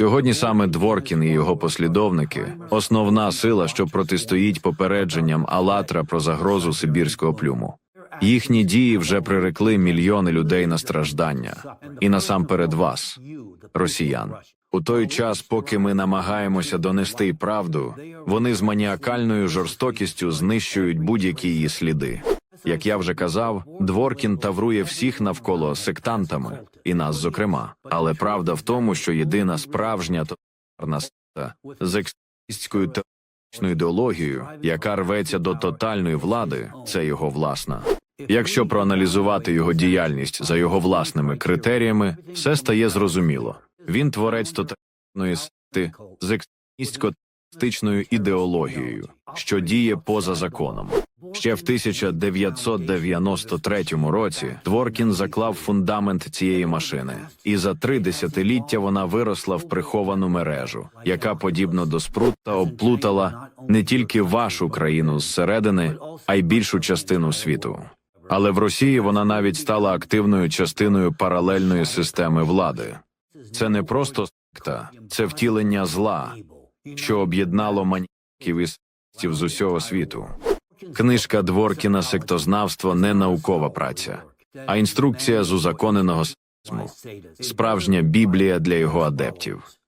Сьогодні саме Дворкін і його послідовники основна сила, що протистоїть попередженням Алатра про загрозу сибірського плюму. Їхні дії вже прирекли мільйони людей на страждання, і насамперед вас, росіян. У той час, поки ми намагаємося донести правду, вони з маніакальною жорстокістю знищують будь-які її сліди. Як я вже казав, Дворкін таврує всіх навколо сектантами, і нас зокрема. Але правда в тому, що єдина справжня тоталітарна секта з екстремістською терористичною ідеологією, яка рветься до тотальної влади, це його власна. Якщо проаналізувати його діяльність за його власними критеріями, все стає зрозуміло. Він творець тоталітарної секти з екстремістсько-терористичною ідеологією, що діє поза законом. Ще в 1993 році Дворкін заклав фундамент цієї машини, і за три десятиліття вона виросла в приховану мережу, яка, подібно до спрута, обплутала не тільки вашу країну зсередини, а й більшу частину світу. Але в Росії вона навіть стала активною частиною паралельної системи влади. Це не просто секта, це втілення зла, що об'єднало маньяків і сектів з усього світу. Книжка Дворкіна Сектознавство не наукова праця, а інструкція з узаконеного сексизму. справжня біблія для його адептів.